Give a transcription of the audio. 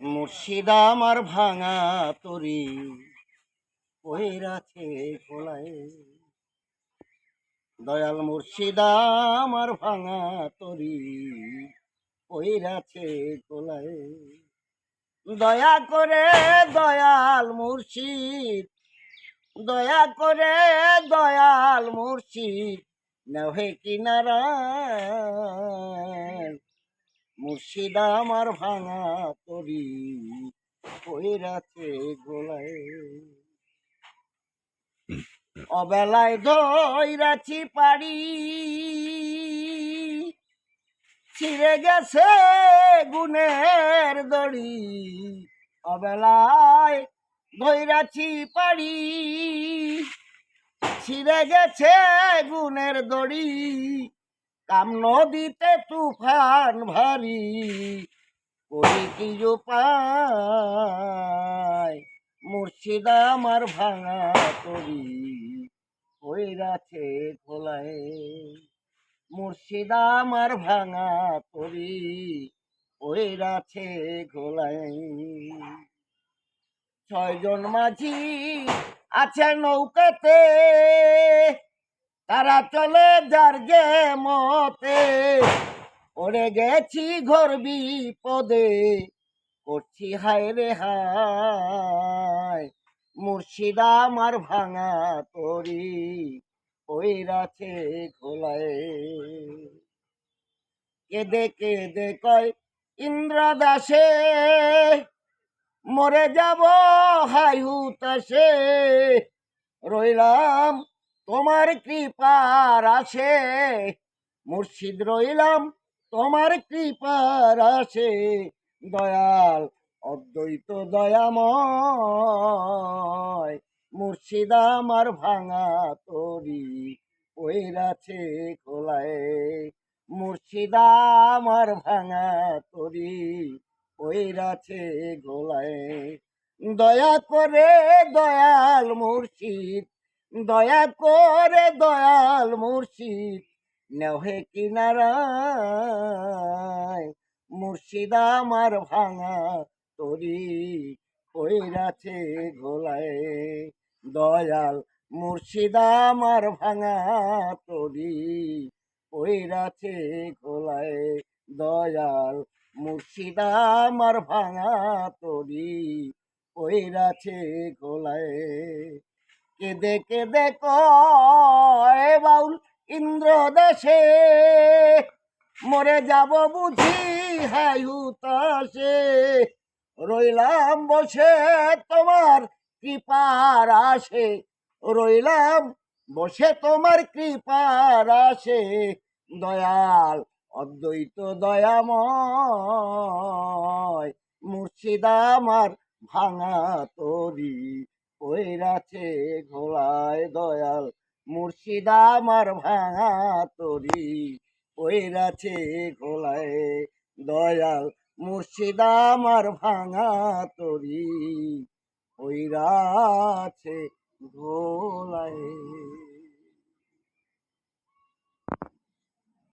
মুর্শিদা আমার ভাঙা তরি কইরাছে কোলায়। দয়াল মুর্শিদা আমার ভাঙা তরি কইরাছে কোলায়। দয়া করে দয়াল মুর্শিদ, দয়া করে দয়াল মুর্শিদ নহে কিনারা মুর্শিদা আমার ভাঙা তরি কইরাছে গোলায়। অবেলায় ধইরাছি পাড়ি ছিঁড়ে গেছে গুনের দড়ি। অবেলায় ধইরাছি পাড়ি ছিঁড়ে গেছে গুনের দড়ি। কাম নদীতে তুফান ভারী করি কি উপায়? মুর্শিদা আমার ভাঙা তরি কইরাছে খোলায়? মুর্শিদা আমার ভাঙা তরি কইরাছে খোলায়? ছয়জন মাঝি আছে নৌকাতে তারা চলে যার যে মতে। পড়ে গেছি ঘর বিপদে, করছি হায় রে হায় মুর্শিদা আমার ভাঙা তরি ওইরাছে খোলায়। কেদে কেদে কয় ইন্দ্র দাসে, মরে যাব হাই হুতাসে রইলাম তোমার কৃপার আসে। মুর্শিদ রইলাম, তোমার কৃপার আসে। দয়াল, অদ্বৈত দয়াময়, মুর্শিদ আমার ভাঙা তরি ওইরাছে খোলায়। মুর্শিদা আমার ভাঙা তরি ওইরাছে গোলায় দয়া করে দয়াল মুর্শিদ দয়া করে দয়াল মুর্শিদ নেহে কিনারায়। মুর্শিদা আমার ভাঙা তরি কইরাছে গোলায়। দয়াল মুর্শিদা আমার ভাঙা তরি কইরাছে গোলায়। দয়াল মুর্শিদা আমার ভাঙা তরি কইরাছে গোলায়। কেদে কেদে কয় বাউল ইন্দ্র দেশে। মরে যাব বুঝি হাই হুতাশে রইলাম বসে, তোমার কৃপার আসে রইলাম বসে, তোমার কৃপার আসে দয়াল, অদ্বৈত দয়াময় মুর্শিদা আমার ভাঙা তরি। কইরাছে ঘোলায় দয়াল, মুর্শিদা আমার ভাঙা তরি। কইরাছে ঘোলায় দয়াল, মুর্শিদা আমার ভাঙা তরি। কইরাছে ঘোলায়